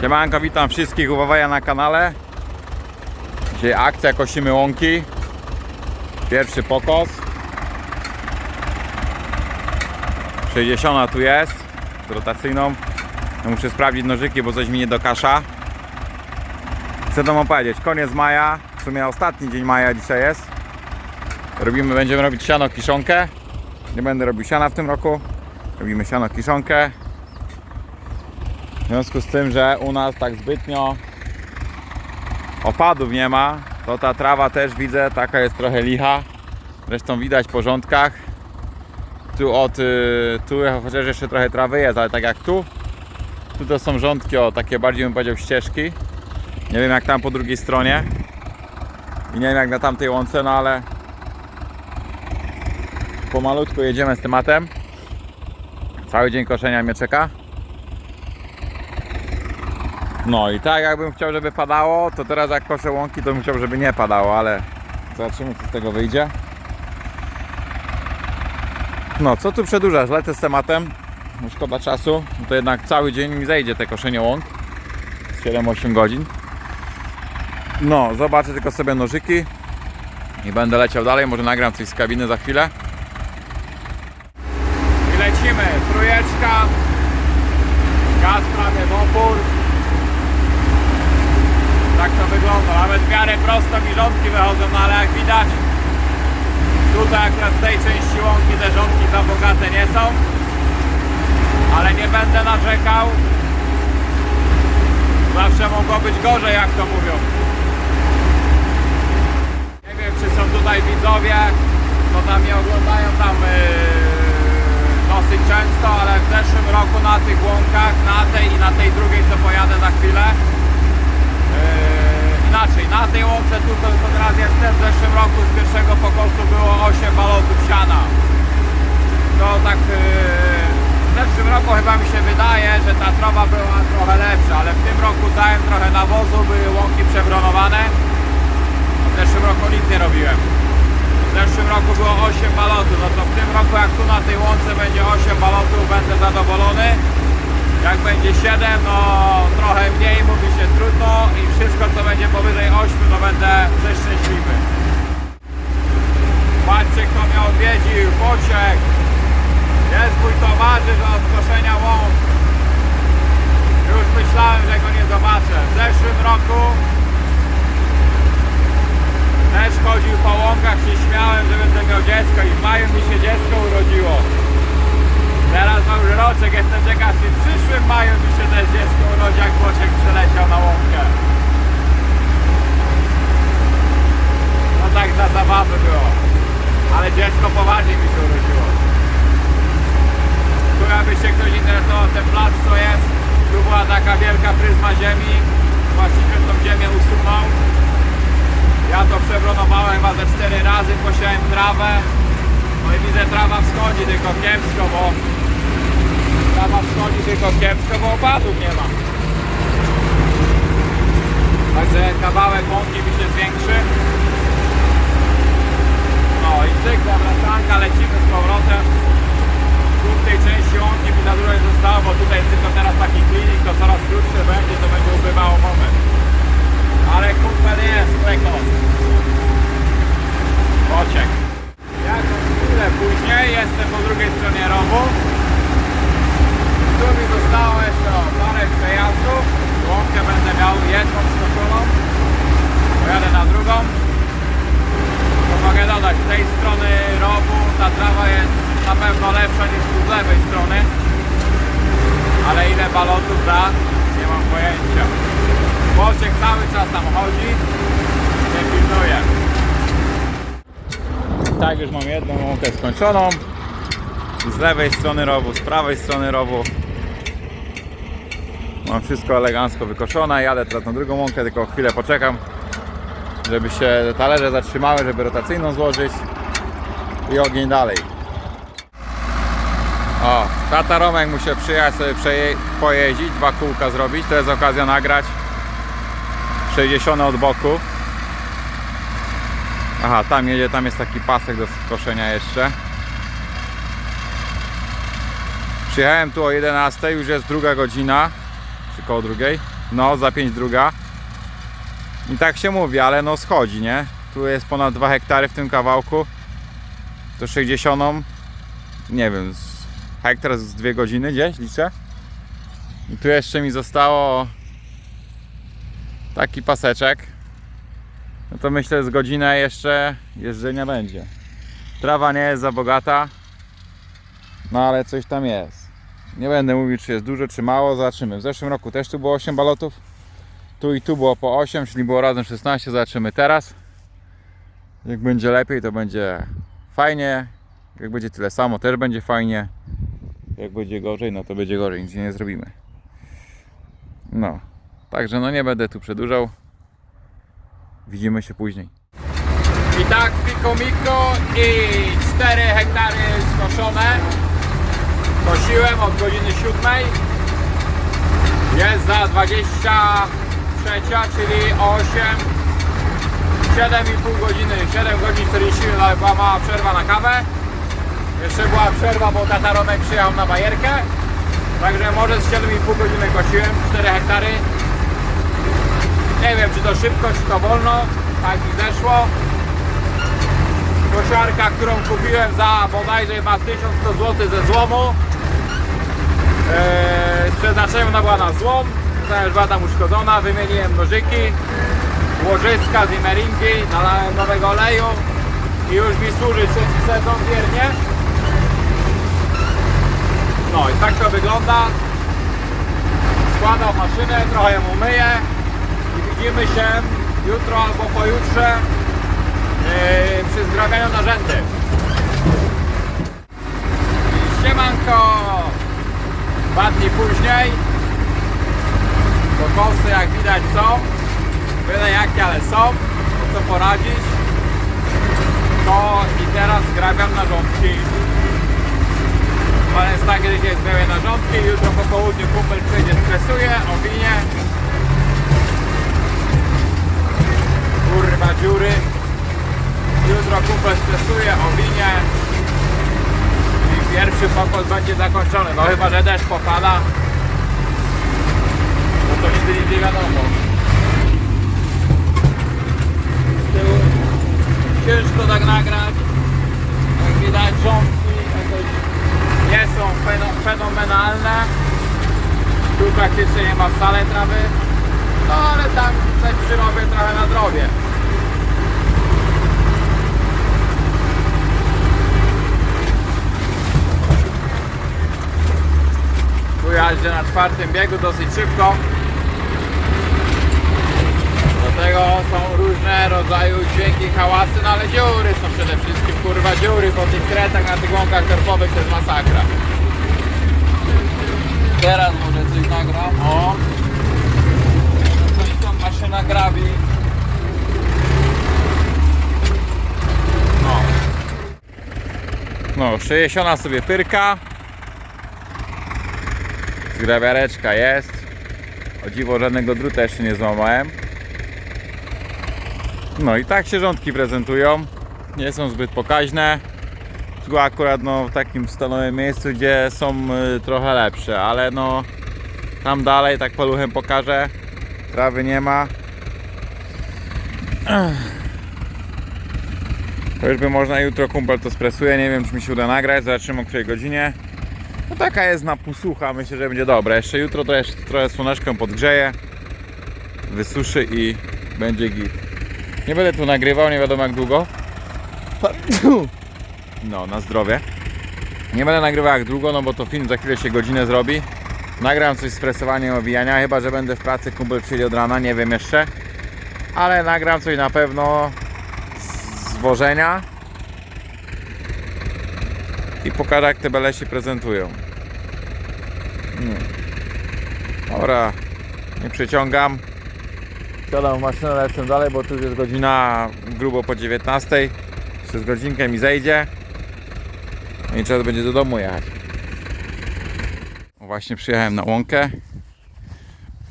Siemanko, witam wszystkich u Wawaja na kanale. Dzisiaj akcja kosimy łąki. Pierwszy pokos. 60 tu jest, z rotacyjną. Ja muszę sprawdzić nożyki, bo coś mi nie dokasza. Chcę wam opowiedzieć, koniec maja, w sumie ostatni dzień maja dzisiaj jest. Robimy, będziemy robić siano kiszonkę. Nie będę robił siana w tym roku. Robimy siano kiszonkę. W związku z tym, że u nas tak zbytnio opadów nie ma, to ta trawa też widzę, taka jest trochę licha. Zresztą widać po rządkach. Tu od, y, tu chociaż jeszcze trochę trawy jest, ale tak jak tu, tu to są rządki, o takie bardziej bym powiedział ścieżki. Nie wiem jak tam po drugiej stronie. I nie wiem jak na tamtej łące, no ale pomalutku jedziemy z tematem. Cały dzień koszenia mnie czeka. No i tak jakbym chciał, żeby padało, to teraz jak koszę łąki, to bym chciał, żeby nie padało, ale zobaczymy co z tego wyjdzie. No, co tu przedłużasz? Lecę z tematem. No, Szkoda czasu, no to jednak cały dzień mi zejdzie te koszenie łąk. Z 7-8 godzin. No, zobaczę tylko sobie nożyki i będę leciał dalej. Może nagram coś z kabiny za chwilę. I lecimy. Trójeczka. Gaz prawie w opór. Tak to wygląda. Nawet w miarę prosto mi rządki wychodzą, no ale jak widać tutaj akurat w tej części łąki te rządki za bogate nie są. Ale nie będę narzekał. Zawsze mogło być gorzej, jak to mówią. Nie wiem, czy są tutaj widzowie, co tam mnie oglądają tam yy, dosyć często, ale w zeszłym roku na tych łąkach, na tej i na tej drugiej, co pojadę za chwilę, inaczej, na tej łące tu to teraz jestem, w zeszłym roku z pierwszego pokosu było 8 balotów siana. To tak yy, w zeszłym roku chyba mi się wydaje, że ta trawa była trochę lepsza, ale w tym roku dałem trochę nawozu, były łąki przebronowane. W zeszłym roku nic nie robiłem. W zeszłym roku było 8 balotów, no to w tym roku jak tu na tej łące będzie 8 balotów, będę zadowolony. Jak będzie 7, no trochę mniej, mówi się trudno i wszystko co będzie powyżej 8, to będę przeszczęśliwy. Patrzcie kto mnie odwiedził, Pociek. Jest mój towarzysz od koszenia łąk. Już myślałem, że go nie zobaczę. W zeszłym roku też chodził po łąkach, się śmiałem, że będę miał dziecko i w maju mi się dziecko urodziło. Roczek, jestem ciekaw, czy w przyszłym maju mi się też dziecko urodzi, jak Boczek przeleciał na łąkę. No tak dla zabawy było. Ale dziecko poważnie mi się urodziło. Tu jakby się ktoś interesował, ten plac co jest, tu była taka wielka pryzma ziemi. Właściciel tą ziemię usunął. Ja to przebronowałem chyba ze 4 razy, posiałem trawę. No i widzę trawa wschodzi, tylko kiepsko, bo trawa wschodzi tylko kiepsko, bo opadów nie ma. Także kawałek łąki mi się zwiększy. No i cykl, wracanka, lecimy z powrotem. Tu w tej części łąki mi za dużo nie zostało, bo tutaj jest tylko teraz taki klinik, to coraz krótszy będzie, to będzie ubywało moment. Ale kumpel jest, rekord. Pociek. Jakąś chwilę później jestem po drugiej stronie rowu. Tu mi zostało jeszcze o, parę przejazdów. Łąkę będę miał jedną skoszoną. Pojadę na drugą. To mogę dodać, z tej strony rowu ta trawa jest na pewno lepsza niż tu z lewej strony. Ale ile balotów da, nie mam pojęcia. Włoczek cały czas tam chodzi, nie pilnuje. Tak, już mam jedną łąkę skończoną. Z lewej strony rowu, z prawej strony rowu. Mam wszystko elegancko wykoszone. Jadę teraz na drugą łąkę, tylko chwilę poczekam, żeby się talerze zatrzymały, żeby rotacyjną złożyć i ogień dalej. O, tata Romek musi przyjechać sobie pojeździć, dwa kółka zrobić. To jest okazja nagrać 60 od boku. Aha, tam jedzie, tam jest taki pasek do skoszenia jeszcze. Przyjechałem tu o 11, już jest druga godzina, czy koło drugiej. No, za 5 druga. I tak się mówi, ale no schodzi, nie? Tu jest ponad 2 hektary w tym kawałku. To 60. Nie wiem, hektar z 2 godziny gdzieś liczę. I tu jeszcze mi zostało taki paseczek. No to myślę z godzinę jeszcze jeżdżenia będzie. Trawa nie jest za bogata. No ale coś tam jest. Nie będę mówił czy jest dużo czy mało, zobaczymy. W zeszłym roku też tu było 8 balotów. Tu i tu było po 8, czyli było razem 16, zobaczymy teraz. Jak będzie lepiej to będzie fajnie. Jak będzie tyle samo też będzie fajnie. Jak będzie gorzej, no to będzie gorzej, nic nie zrobimy. No, także no nie będę tu przedłużał. Widzimy się później. I tak piko miko i 4 hektary skoszone. Kosiłem od godziny 7. Jest za 23, czyli 8. 7,5 godziny, 7 godzin 40 minut, była mała przerwa na kawę. Jeszcze była przerwa, bo tataronek przyjechał na bajerkę. Także może z 7,5 godziny kosiłem, 4 hektary. Nie wiem czy to szybko, czy to wolno. Tak mi zeszło. Kosiarka, którą kupiłem za bodajże ma 1100 zł ze złomu. Eee, z przeznaczeniem ona była na złom. Teraz była tam uszkodzona. Wymieniłem nożyki, łożyska, zimmeringi, nalałem nowego oleju i już mi służy trzeci sezon wiernie. No i tak to wygląda. Składam maszynę, trochę ją umyję widzimy się jutro albo pojutrze yy, przy zgrabianiu narzędy. Siemanko! Dwa dni później. Kokosy jak widać są. Byle jakie, ale są. Co poradzić. To i teraz zgrabiam narządki. Pan jest tak, że dzisiaj zgrabię narządki. Jutro po południu kumpel przyjdzie, stresuje, owinie. Stresuje, owinie. I pierwszy pokos będzie zakończony. No chyba, że deszcz popada. No to nigdy nie wiadomo. Z tyłu ciężko tak nagrać. Jak widać rządki jakoś nie są feno- fenomenalne. Tu praktycznie nie ma wcale trawy. No ale tam coś przyrobię trochę na drobie. Tu jaźdzę na czwartym biegu dosyć szybko. Do tego są różne rodzaju dźwięki, hałasy, no ale dziury są przede wszystkim, kurwa dziury po tych kretach na tych łąkach torfowych to jest masakra. Teraz może coś nagram, o. Coś tam maszyna grabi. No. No, 60 sobie pyrka. Zgrabiareczka jest. O dziwo żadnego druta jeszcze nie złamałem. No i tak się rządki prezentują. Nie są zbyt pokaźne. Tu akurat no, w takim stanowym miejscu, gdzie są y, trochę lepsze, ale no tam dalej tak paluchem pokażę. Trawy nie ma. To już by można jutro kumpel to stresuje. Nie wiem czy mi się uda nagrać. Zobaczymy o której godzinie. No taka jest na półsucha. Myślę, że będzie dobre. Jeszcze jutro to jeszcze trochę słoneczką podgrzeje. Wysuszy i będzie git. Nie będę tu nagrywał, nie wiadomo jak długo. No, na zdrowie. Nie będę nagrywał jak długo, no bo to film za chwilę się godzinę zrobi. Nagram coś z presowaniem owijania, chyba że będę w pracy, kumpel przyjdzie od rana, nie wiem jeszcze. Ale nagram coś na pewno z wożenia. I pokażę jak te bele się prezentują. Hmm. Dobra, nie przeciągam. Siadam w maszynę, lecę dalej, bo tu jest godzina grubo po 19. Jeszcze z godzinkę mi zejdzie. No i trzeba będzie do domu jechać. Właśnie przyjechałem na łąkę.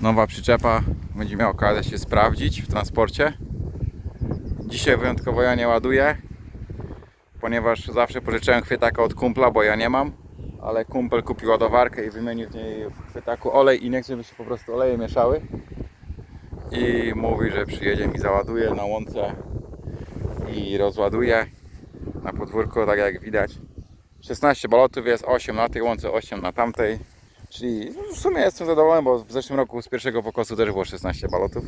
Nowa przyczepa będzie miała okazję się sprawdzić w transporcie. Dzisiaj wyjątkowo ja nie ładuję, ponieważ zawsze pożyczałem chwytaka od kumpla, bo ja nie mam. ale kumpel kupił ładowarkę i wymienił w niej w chwytaku olej i nie chce, żeby się po prostu oleje mieszały. I mówi, że przyjedzie mi załaduje na łące i rozładuje na podwórku, tak jak widać. 16 balotów jest, 8 na tej łące, 8 na tamtej. Czyli w sumie jestem zadowolony, bo w zeszłym roku z pierwszego pokosu też było 16 balotów.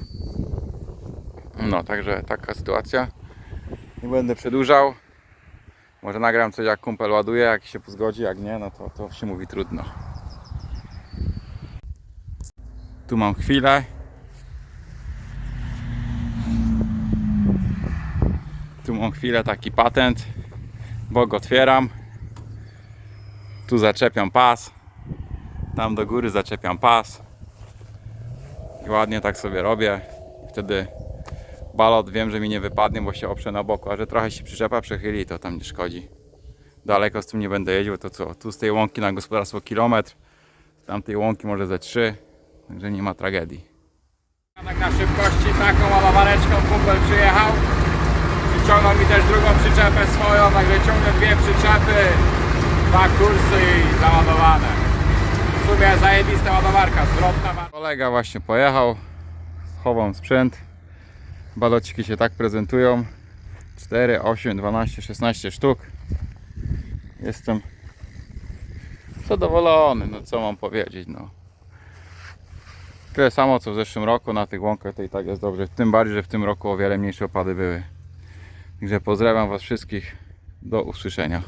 No, także taka sytuacja. Nie będę przedłużał. Może nagram coś jak kumpel ładuje, jak się zgodzi, jak nie, no to, to się mówi trudno. Tu mam chwilę. Tu mam chwilę taki patent. Bok otwieram. Tu zaczepiam pas. Tam do góry zaczepiam pas. I ładnie tak sobie robię. Wtedy balot wiem, że mi nie wypadnie, bo się oprze na boku, a że trochę się przyczepa przechyli, to tam nie szkodzi. Daleko z tym nie będę jeździł, to co? Tu z tej łąki na gospodarstwo kilometr, z tamtej łąki może ze trzy, także nie ma tragedii. Tak na szybkości taką ładowareczką kumpel przyjechał. Wyciągnął mi też drugą przyczepę swoją, także ciągnę dwie przyczepy, dwa kursy i załadowane. W sumie zajebista ładowarka, zwrotna. Kolega właśnie pojechał, schowam sprzęt. Balociki się tak prezentują. 4, 8, 12, 16 sztuk. Jestem zadowolony, no co mam powiedzieć, no. Tyle samo co w zeszłym roku na tych łąkach to i tak jest dobrze. Tym bardziej, że w tym roku o wiele mniejsze opady były. Także pozdrawiam Was wszystkich. Do usłyszenia.